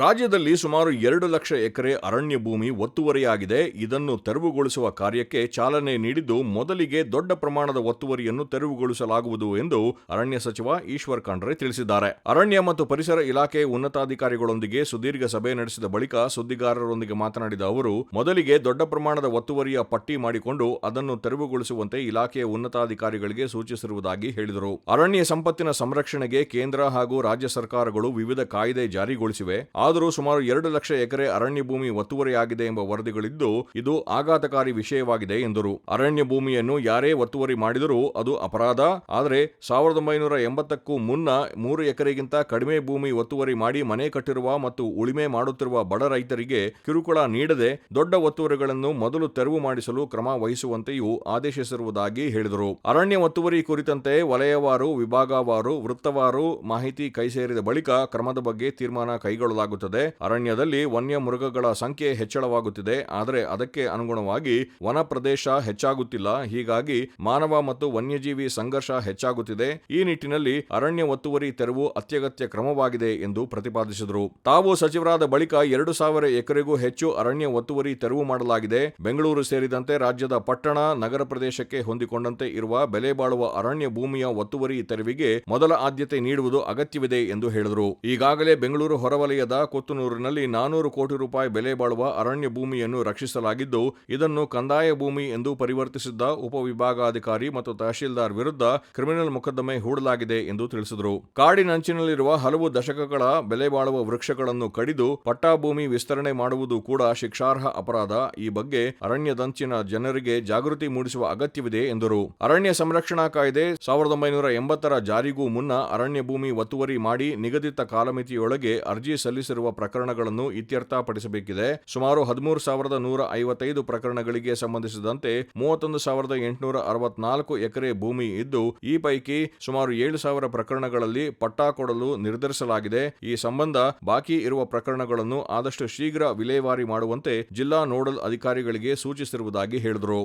ರಾಜ್ಯದಲ್ಲಿ ಸುಮಾರು ಎರಡು ಲಕ್ಷ ಎಕರೆ ಅರಣ್ಯ ಭೂಮಿ ಒತ್ತುವರಿಯಾಗಿದೆ. ಇದನ್ನು ತೆರವುಗೊಳಿಸುವ ಕಾರ್ಯಕ್ಕೆ ಚಾಲನೆ ನೀಡಿದ್ದು, ಮೊದಲಿಗೆ ದೊಡ್ಡ ಪ್ರಮಾಣದ ಒತ್ತುವರಿಯನ್ನು ತೆರವುಗೊಳಿಸಲಾಗುವುದು ಎಂದು ಅರಣ್ಯ ಸಚಿವ ಈಶ್ವರ್ ಖಂಡ್ರೆ ತಿಳಿಸಿದ್ದಾರೆ. ಅರಣ್ಯ ಮತ್ತು ಪರಿಸರ ಇಲಾಖೆ ಉನ್ನತಾಧಿಕಾರಿಗಳೊಂದಿಗೆ ಸುದೀರ್ಘ ಸಭೆ ನಡೆಸಿದ ಬಳಿಕ ಸುದ್ದಿಗಾರರೊಂದಿಗೆ ಮಾತನಾಡಿದ ಅವರು, ಮೊದಲಿಗೆ ದೊಡ್ಡ ಪ್ರಮಾಣದ ಒತ್ತುವರಿಯ ಪಟ್ಟಿ ಮಾಡಿಕೊಂಡು ಅದನ್ನು ತೆರವುಗೊಳಿಸುವಂತೆ ಇಲಾಖೆಯ ಉನ್ನತಾಧಿಕಾರಿಗಳಿಗೆ ಸೂಚಿಸಿರುವುದಾಗಿ ಹೇಳಿದರು. ಅರಣ್ಯ ಸಂಪತ್ತಿನ ಸಂರಕ್ಷಣೆಗೆ ಕೇಂದ್ರ ಹಾಗೂ ರಾಜ್ಯ ಸರ್ಕಾರಗಳು ವಿವಿಧ ಕಾಯ್ದೆ ಜಾರಿಗೊಳಿಸಿವೆ. ಆದರೂ ಸುಮಾರು ಎರಡು ಲಕ್ಷ ಎಕರೆ ಅರಣ್ಯ ಭೂಮಿ ಒತ್ತುವರಿಯಾಗಿದೆ ಎಂಬ ವರದಿಗಳಿದ್ದು, ಇದು ಆಘಾತಕಾರಿ ವಿಷಯವಾಗಿದೆ ಎಂದರು. ಅರಣ್ಯ ಭೂಮಿಯನ್ನು ಯಾರೇ ಒತ್ತುವರಿ ಮಾಡಿದರೂ ಅದು ಅಪರಾಧ. ಆದರೆ ಸಾವಿರದ ಒಂಬೈನೂರ ಎಂಬತ್ತಕ್ಕೂ ಮುನ್ನ ಮೂರು ಎಕರೆಗಿಂತ ಕಡಿಮೆ ಭೂಮಿ ಒತ್ತುವರಿ ಮಾಡಿ ಮನೆ ಕಟ್ಟಿರುವ ಮತ್ತು ಉಳಿಮೆ ಮಾಡುತ್ತಿರುವ ಬಡ ರೈತರಿಗೆ ಕಿರುಕುಳ ನೀಡದೆ ದೊಡ್ಡ ಒತ್ತುವರಿಗಳನ್ನು ಮೊದಲು ತೆರವು ಮಾಡಿಸಲು ಕ್ರಮ ವಹಿಸುವಂತೆಯೂ ಆದೇಶಿಸಿರುವುದಾಗಿ ಹೇಳಿದರು. ಅರಣ್ಯ ಒತ್ತುವರಿ ಕುರಿತಂತೆ ವಲಯವಾರು, ವಿಭಾಗವಾರು, ವೃತ್ತವಾರು ಮಾಹಿತಿ ಕೈ ಸೇರಿದ ಬಳಿಕ ಕ್ರಮದ ಬಗ್ಗೆ ತೀರ್ಮಾನ ಕೈಗೊಳ್ಳಲಾಗುತ್ತದೆ ಅರಣ್ಯದಲ್ಲಿ ವನ್ಯ ಮೃಗಗಳ ಸಂಖ್ಯೆ ಹೆಚ್ಚಳವಾಗುತ್ತಿದೆ. ಆದರೆ ಅದಕ್ಕೆ ಅನುಗುಣವಾಗಿ ವನ ಪ್ರದೇಶ ಹೆಚ್ಚಾಗುತ್ತಿಲ್ಲ. ಹೀಗಾಗಿ ಮಾನವ ಮತ್ತು ವನ್ಯಜೀವಿ ಸಂಘರ್ಷ ಹೆಚ್ಚಾಗುತ್ತಿದೆ. ಈ ನಿಟ್ಟಿನಲ್ಲಿ ಅರಣ್ಯ ಒತ್ತುವರಿ ತೆರವು ಅತ್ಯಗತ್ಯ ಕ್ರಮವಾಗಿದೆ ಎಂದು ಪ್ರತಿಪಾದಿಸಿದರು. ತಾವು ಸಚಿವರಾದ ಬಳಿಕ ಎರಡು ಸಾವಿರ ಎಕರೆಗೂ ಹೆಚ್ಚು ಅರಣ್ಯ ಒತ್ತುವರಿ ತೆರವು ಮಾಡಲಾಗಿದೆ. ಬೆಂಗಳೂರು ಸೇರಿದಂತೆ ರಾಜ್ಯದ ಪಟ್ಟಣ, ನಗರ ಪ್ರದೇಶಕ್ಕೆ ಹೊಂದಿಕೊಂಡಂತೆ ಇರುವ ಬೆಲೆ ಬಾಳುವ ಅರಣ್ಯ ಭೂಮಿಯ ಒತ್ತುವರಿ ತೆರವಿಗೆ ಮೊದಲ ಆದ್ಯತೆ ನೀಡುವುದು ಅಗತ್ಯವಿದೆ ಎಂದು ಹೇಳಿದರು. ಈಗಾಗಲೇ ಬೆಂಗಳೂರು ಹೊರವಲಯದ ಕೊತ್ತನೂರಿನಲ್ಲಿ ನಾನೂರು ಕೋಟಿ ರೂಪಾಯಿ ಬೆಲೆ ಬಾಳುವ ಅರಣ್ಯ ಭೂಮಿಯನ್ನು ರಕ್ಷಿಸಲಾಗಿದ್ದು, ಇದನ್ನು ಕಂದಾಯ ಭೂಮಿ ಎಂದು ಪರಿವರ್ತಿಸಿದ್ದ ಉಪವಿಭಾಗಾಧಿಕಾರಿ ಮತ್ತು ತಹಶೀಲ್ದಾರ್ ವಿರುದ್ಧ ಕ್ರಿಮಿನಲ್ ಮೊಕದ್ದಮೆ ಹೂಡಲಾಗಿದೆ ಎಂದು ತಿಳಿಸಿದರು. ಕಾಡಿನಂಚಿನಲ್ಲಿರುವ ಹಲವು ದಶಕಗಳ ಬೆಲೆ ಬಾಳುವ ವೃಕ್ಷಗಳನ್ನು ಕಡಿದು ಪಟ್ಟಾಭೂಮಿ ವಿಸ್ತರಣೆ ಮಾಡುವುದು ಕೂಡ ಶಿಕ್ಷಾರ್ಹ ಅಪರಾಧ. ಈ ಬಗ್ಗೆ ಅರಣ್ಯದಂಚಿನ ಜನರಿಗೆ ಜಾಗೃತಿ ಮೂಡಿಸುವ ಅಗತ್ಯವಿದೆ ಎಂದರು. ಅರಣ್ಯ ಸಂರಕ್ಷಣಾ ಕಾಯ್ದೆ ಸಾವಿರದ ಒಂಬೈನೂರ ಎಂಬತ್ತರ ಜಾರಿಗೂ ಮುನ್ನ ಅರಣ್ಯ ಭೂಮಿ ಒತ್ತುವರಿ ಮಾಡಿ ನಿಗದಿತ ಕಾಲಮಿತಿಯೊಳಗೆ ಅರ್ಜಿ ಸಲ್ಲಿಸಿರುವ ಪ್ರಕರಣಗಳನ್ನು ಇತ್ಯರ್ಥಪಡಿಸಬೇಕಿದೆ. ಸುಮಾರು ಹದಿಮೂರು ಸಾವಿರದ ನೂರ ಐವತ್ತೈದು ಪ್ರಕರಣಗಳಿಗೆ ಸಂಬಂಧಿಸಿದಂತೆ ಮೂವತ್ತೊಂದು ಸಾವಿರದ ಎಂಟುನೂರ ಅರವತ್ನಾಲ್ಕು ಎಕರೆ ಭೂಮಿ ಇದ್ದು, ಈ ಪೈಕಿ ಸುಮಾರು ಏಳು ಸಾವಿರ ಪ್ರಕರಣಗಳಲ್ಲಿ ಪಟ್ಟಾ ಕೊಡಲು ನಿರ್ಧರಿಸಲಾಗಿದೆ. ಈ ಸಂಬಂಧ ಬಾಕಿ ಇರುವ ಪ್ರಕರಣಗಳನ್ನು ಆದಷ್ಟು ಶೀಘ್ರ ವಿಲೇವಾರಿ ಮಾಡುವಂತೆ ಜಿಲ್ಲಾ ನೋಡಲ್ ಅಧಿಕಾರಿಗಳಿಗೆ ಸೂಚಿಸಿರುವುದಾಗಿ ಹೇಳಿದರು.